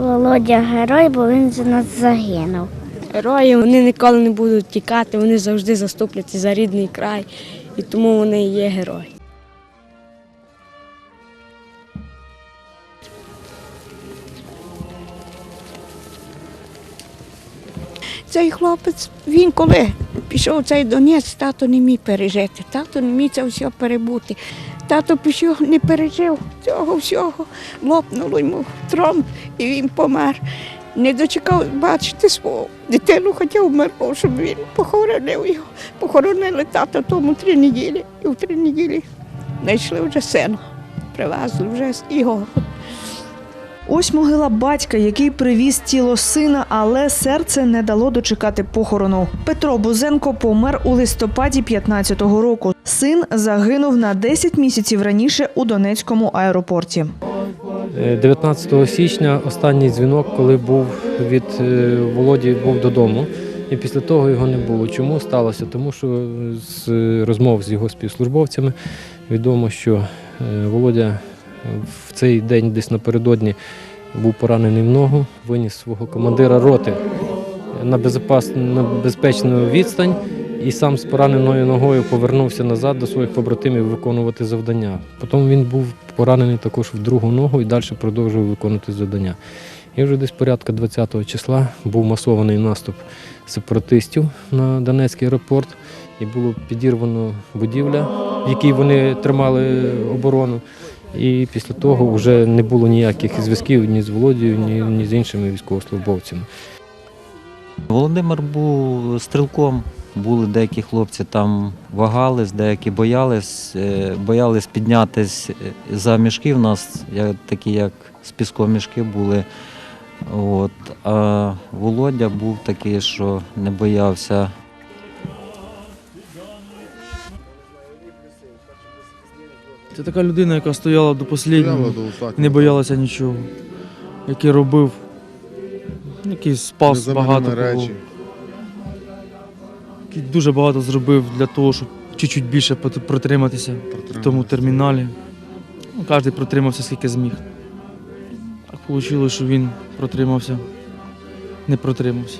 Володя герой, бо він за нас загинув. Герої вони ніколи не будуть тікати, вони завжди заступляться за рідний край, і тому вони і є герої. Цей хлопець, він коли пішов в цей Донець, тато не міг пережити, тато не міг це все перебути. Тато пішов, не пережив цього всього, лопнуло йому тромб і він помер. Не дочекав бачити свого дитину, хоча вмерло, щоб він похоронив його. Похоронили тата тому три неділі, і в три неділі знайшли вже сина. Привезли вже його. Ось могила батька, який привіз тіло сина, але серце не дало дочекати похорону. Петро Бузенко помер у листопаді 15-го року. Син загинув на 10 місяців раніше у Донецькому аеропорті. Е, 19 січня останній дзвінок, коли був від е, Володі, був додому. І після того його не було. Чому сталося? Тому що з розмов з його співслужбовцями відомо, що е, Володя в цей день десь напередодні був поранений в ногу, виніс свого командира роти на, безпечну, відстань і сам з пораненою ногою повернувся назад до своїх побратимів виконувати завдання. Потім він був поранений також в другу ногу і далі продовжував виконувати завдання. І вже десь порядка 20 числа був масований наступ сепаратистів на Донецький аеропорт, і було підірвано будівля, в якій вони тримали оборону. І після того вже не було ніяких зв'язків ні з Володією, ні, ні з іншими військовослужбовцями. Володимир був стрілком. Були деякі хлопці там вагались, деякі боялись, е, боялись піднятись за мішки. У нас такі, як з піском мішки були. От. А Володя був такий, що не боявся. Це така людина, яка стояла до останнього, не боялася нічого. Який робив, який спас багато. кого. Який дуже багато зробив для того, щоб чуть-чуть більше протриматися в тому терміналі. Ну, кожен протримався скільки зміг. Так вийшло, що він протримався, не протримався.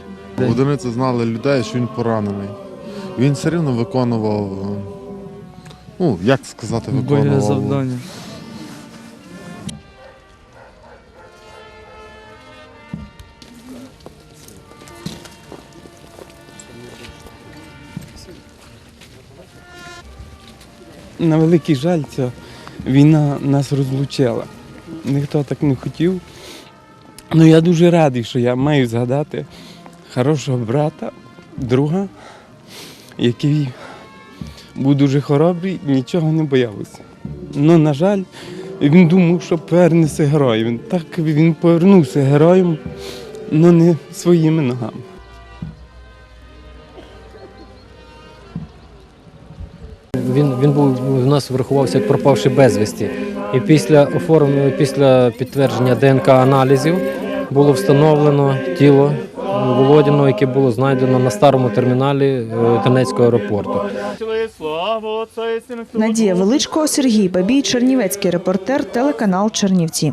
Одиниці знали людей, що він поранений. Він все рівно виконував, е, ну, як сказати, виконував. завдання. На великий жаль, ця війна нас розлучила. Ніхто так не хотів. Ну я дуже радий, що я маю згадати хорошого брата, друга, який був дуже хоробрий, нічого не боявся. Ну, на жаль, він думав, що повернеться героєм. Так він повернувся героєм, але не своїми ногами. Він, він був в нас врахувався як пропавший безвісті. І після оформлення, після підтвердження ДНК-аналізів було встановлено тіло Володіного, яке було знайдено на старому терміналі Тернецького аеропорту. Надія Величко, Сергій Бабій, Чернівецький репортер, телеканал Чернівці.